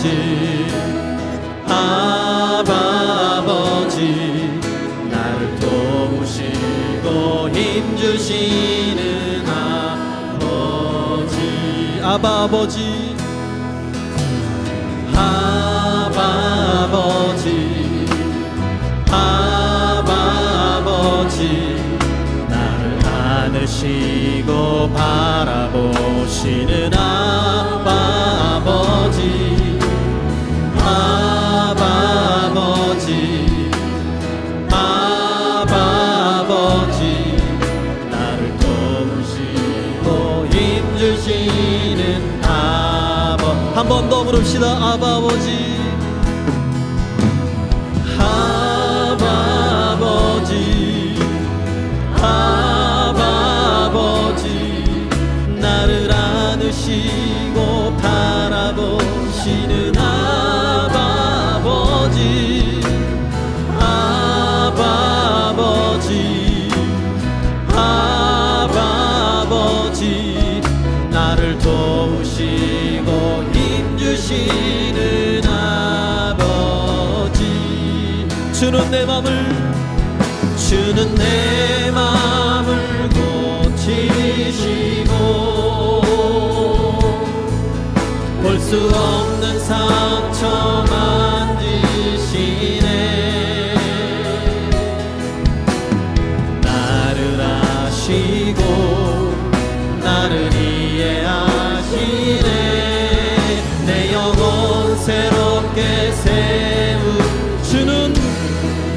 아버지 아버지 날 도우시고 힘 주시는 아버지 아버지 아버지 아버지 나를 안으시고 하시는 아빠 아버지 아바 아버지 아바 아버지. 나를 도우시고 힘주시는 아버. 한 번 더 부릅시다 아바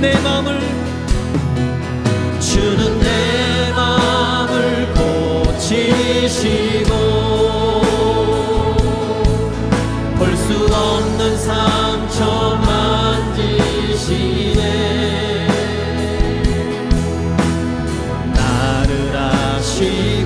내 맘을 주는 내 맘을 고치시고 볼 수 없는 상처 만지시네. 나를 아시고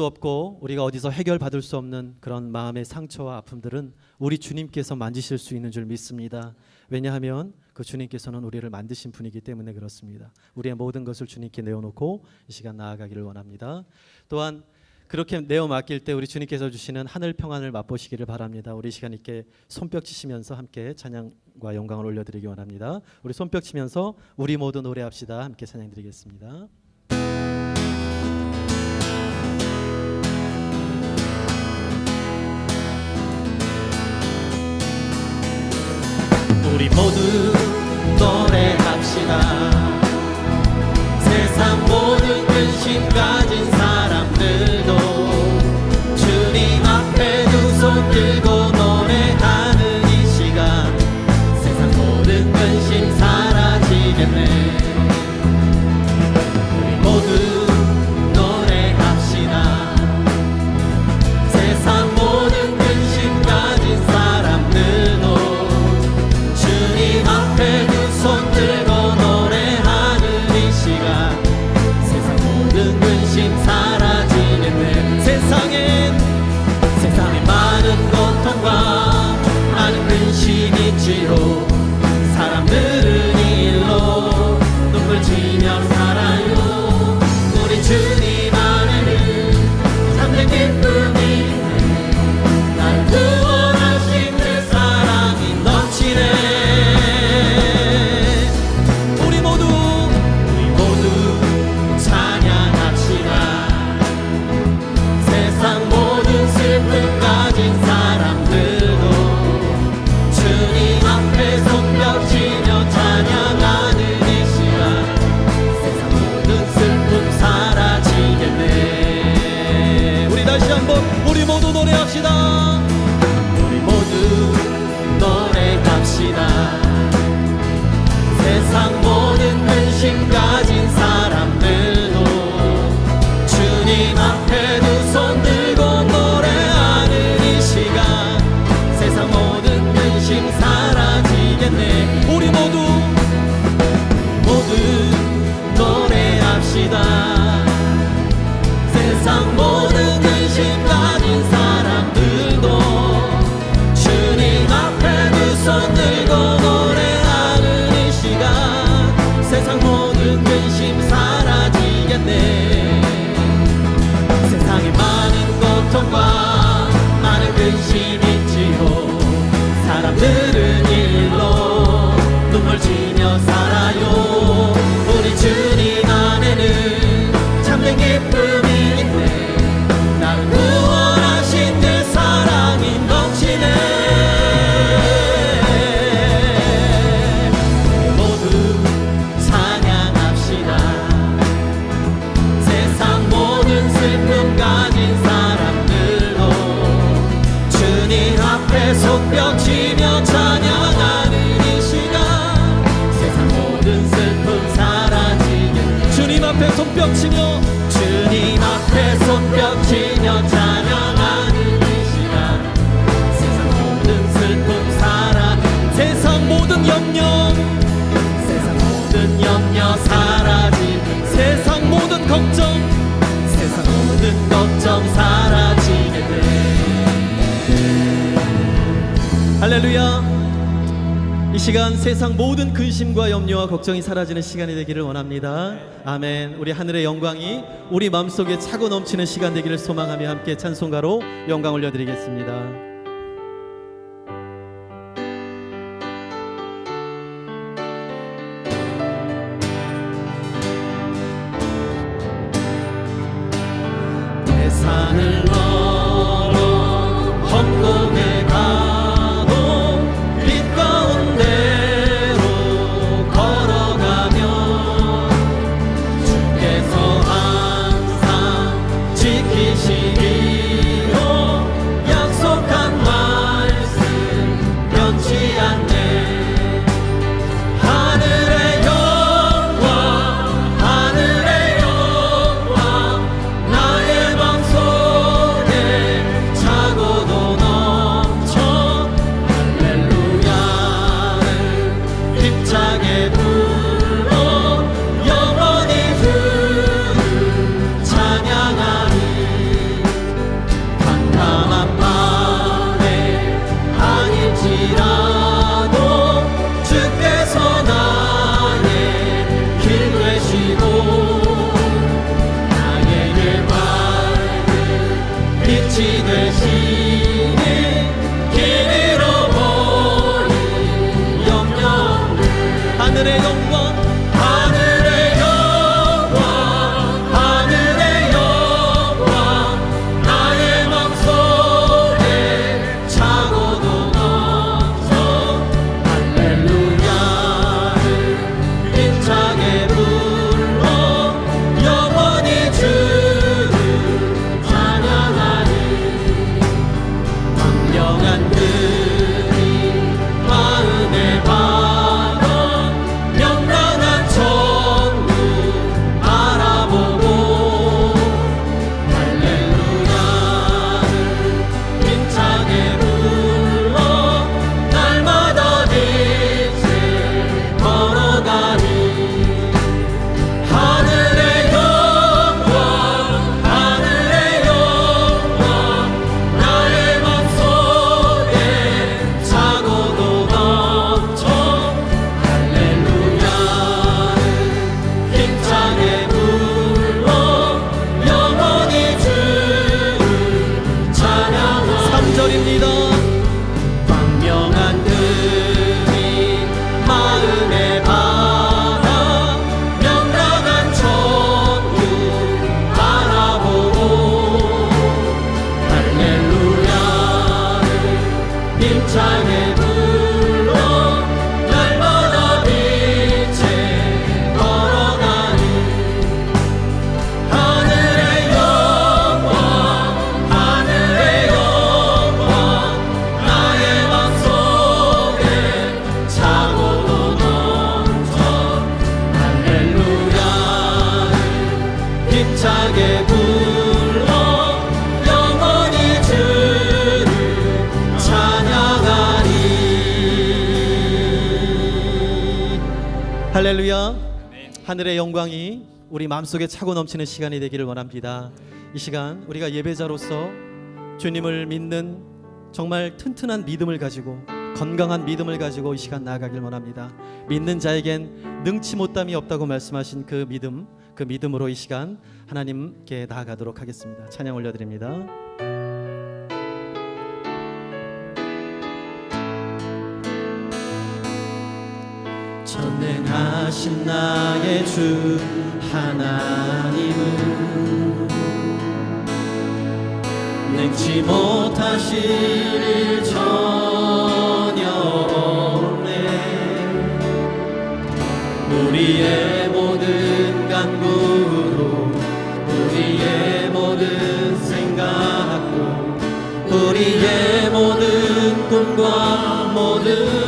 수 없고 우리가 어디서 해결받을 수 없는 그런 마음의 상처와 아픔들은 우리 주님께서 만지실 수 있는 줄 믿습니다. 왜냐하면 그 주님께서는 우리를 만드신 분이기 때문에 그렇습니다. 우리의 모든 것을 주님께 내어놓고 이 시간 나아가기를 원합니다. 또한 그렇게 내어 맡길 때 우리 주님께서 주시는 하늘 평안을 맛보시기를 바랍니다. 우리 이 시간 있게 손뼉 치시면서 함께 찬양과 영광을 올려드리기 원합니다. 우리 손뼉 치면서 우리 모두 노래합시다. 함께 찬양드리겠습니다. 우리 모두 노래합시다. 세상 모든 근심 가진 사 할렐루야. 이 시간 세상 모든 근심과 염려와 걱정이 사라지는 시간이 되기를 원합니다. 아멘. 우리 하늘의 영광이 우리 마음속에 차고 넘치는 시간 되기를 소망하며 함께 찬송가로 영광 올려드리겠습니다 할렐루야. 하늘의 영광이 우리 마음속에 차고 넘치는 시간이 되기를 원합니다. 이 시간 우리가 예배자로서 주님을 믿는 정말 튼튼한 믿음을 가지고 건강한 믿음을 가지고 이 시간 나아가길 원합니다. 믿는 자에겐 능치 못함이 없다고 말씀하신 그 믿음, 그 믿음으로 이 시간 하나님께 나아가도록 하겠습니다. 찬양 올려드립니다. 하신 나의 주 하나님은 능치 못하실 일 전혀 없네. 우리의 모든 간구로 우리의 모든 생각고 우리의 모든 꿈과 모든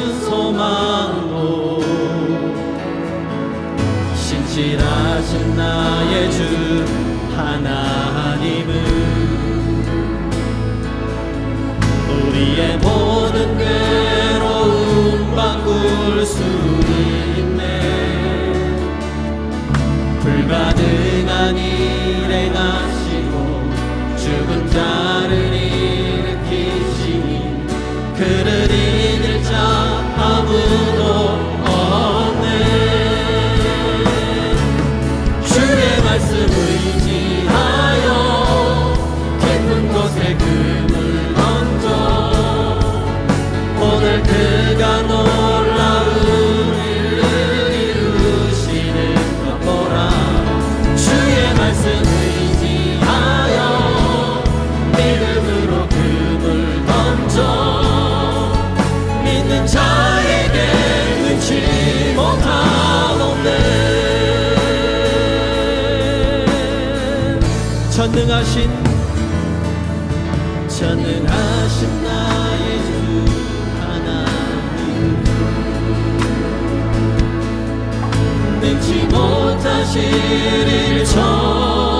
그를 이길 자 아무도 전능하신 전능하신 나의 주 하나님 능치 못하실 일 전